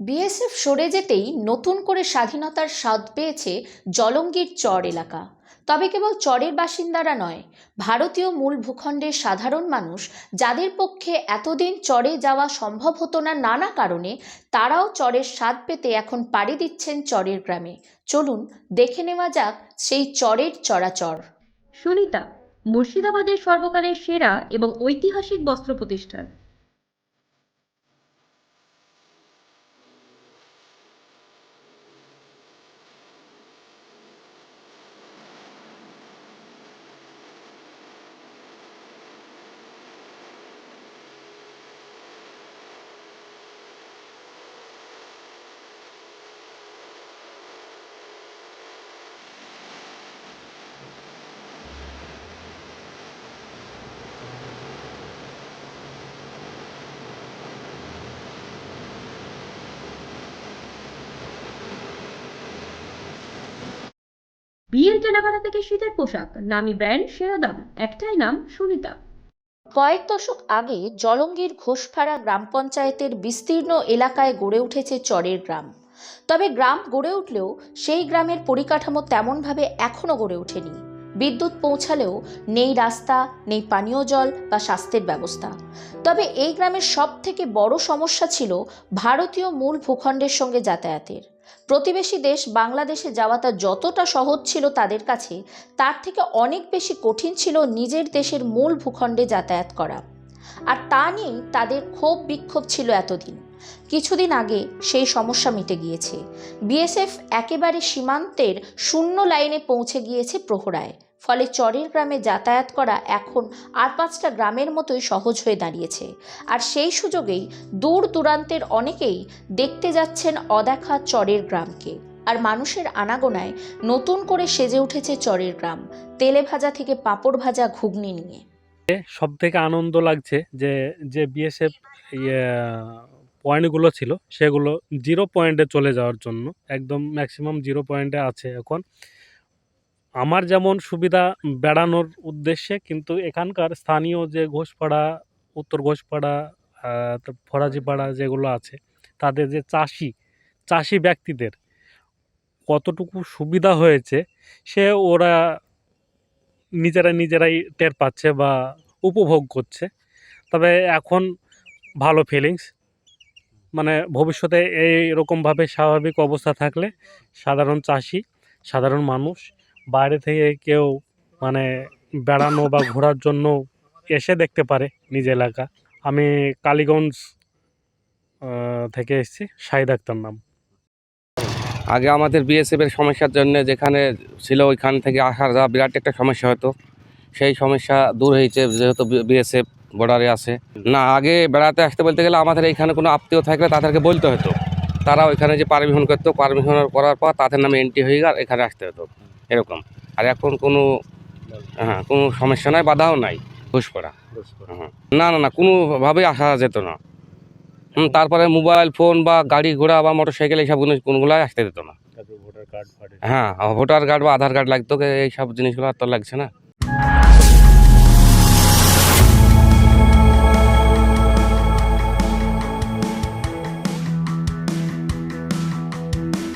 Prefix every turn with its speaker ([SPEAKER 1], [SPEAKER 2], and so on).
[SPEAKER 1] BSF সরে যেতেই নতুন করে স্বাধীনতার স্বাদ পেয়েছে জলঙ্গির চর এলাকা। তবে কেবল চরের বাসিন্দারা নয়, ভারতীয় মূল ভূখণ্ডের সাধারণ মানুষ, যাদের পক্ষে এতদিন চরে যাওয়া সম্ভব হতো না নানা কারণে, তারাও চরের স্বাদ পেতে এখন পাড়ি দিচ্ছেন চরের গ্রামে। চলুন দেখে নেওয়া যাক সেই চরের চরাচর।
[SPEAKER 2] সুনিতা, মুর্শিদাবাদের সর্বকালের সেরা এবং ঐতিহাসিক বস্ত্র প্রতিষ্ঠান। বিয়ের কেনাকাটা থেকে শীতের পোশাক, নামি ব্র্যান্ড, সেরা দাম, একটাই নাম সুনিতা।
[SPEAKER 1] কয়েক দশক আগে জলঙ্গির ঘোষফাড়া গ্রাম পঞ্চায়েতের বিস্তীর্ণ এলাকায় গড়ে উঠেছে চরের গ্রাম। তবে গ্রাম গড়ে উঠলেও সেই গ্রামের পরিকাঠামো তেমনভাবে এখনও গড়ে ওঠেনি। বিদ্যুৎ পৌঁছালেও নেই রাস্তা, নেই পানীয় জল বা স্বাস্থ্যের ব্যবস্থা। তবে এই গ্রামের সব থেকে বড় সমস্যা ছিল ভারতীয় মূল ভূখণ্ডের সঙ্গে যাতায়াতের। প্রতিবেশী দেশ বাংলাদেশে যাওয়াটা যতটা সহজ ছিল তাদের কাছে, তার থেকে অনেক বেশি কঠিন ছিল নিজের দেশের মূল ভূখণ্ডে যাতায়াত করা। আর তা নিয়েই তাদের ক্ষোভ বিক্ষোভ ছিল এতদিন। কিছুদিন আগে সেই সমস্যা মিটে গিয়েছে। বিএসএফ একেবারে সীমান্তের শূন্য লাইনে পৌঁছে গিয়েছে প্রহরায়। ফলে চরের গ্রামে যাতায়াত করা এখন আর পাঁচটা গ্রামের মতোই সহজ হয়ে দাঁড়িয়েছে। আর সেই সুযোগেই দূর দূরান্তের অনেকেই দেখতে যাচ্ছেন অদেখা চরের গ্রামকে। আর মানুষের আনাগোনায় নতুন করে সেজে উঠেছে চরের গ্রাম, তেলে ভাজা থেকে পাঁপড় ভাজা ঘুগনি নিয়ে।
[SPEAKER 3] সব থেকে আনন্দ লাগছে যে যে বিএসএফ ইয়ে পয়েন্টগুলো ছিল, সেগুলো জিরো পয়েন্টে চলে যাওয়ার জন্য, একদম ম্যাক্সিমাম জিরো পয়েন্টে আছে এখন। আমার যেমন সুবিধা বেড়ানোর উদ্দেশ্যে, কিন্তু এখানকার স্থানীয় যে ঘোষপাড়া, উত্তর ঘোষপাড়া ফরাজিপাড়া যেগুলো আছে, তাদের যে চাষি চাষি ব্যক্তিদের কতটুকু সুবিধা হয়েছে, সে ওরা নিজেরা নিজেরাই টের পাচ্ছে বা উপভোগ করছে। তবে এখন ভালো ফিলিংস মানে ভবিষ্যতে এই রকমভাবে স্বাভাবিক অবস্থা থাকলে সাধারণ চাষি, সাধারণ মানুষ বাইরে থেকে কেউ মানে বেড়ানো বা ঘোরার জন্য এসে দেখতে পারে নিজ এলাকা। আমি কালীগঞ্জ থেকে এসেছি শাহিদ আক্তার নাম।
[SPEAKER 4] আগে আমাদের বিএসএফ এর সমস্যার জন্য যেখানে ছিল, ওইখান থেকে আসার যা বিরাট একটা সমস্যা হতো, সেই সমস্যা দূর হয়েছে, যেহেতু বিএসএফ বর্ডারে আছে। না, আগে বেড়াতে আসতে বলতে গেলে আমাদের এখানে কোনো আত্মীয় থাকলে তাদেরকে বলতে হতো। তারা ওইখানে যে পারমিশন করতো পারমিশন করার পর তাদের নামে এন্ট্রি হয়ে গেল এখানে আসতে হতো। এরকম। আর এখন কোনো হ্যাঁ কোনো সমস্যা নাই বাধাও নাই ঘুষ করা হ্যাঁ। না না না কোনোভাবেই আসা যেত না। হুম, তারপরে মোবাইল ফোন বা গাড়ি ঘোড়া বা মোটর সাইকেল এইসব কোনো কোনোগুলাই আসতে দিত না। হ্যাঁ ভোটার কার্ড বা আধার কার্ড লাগতো এইসব জিনিসগুলো আর তো লাগছে না।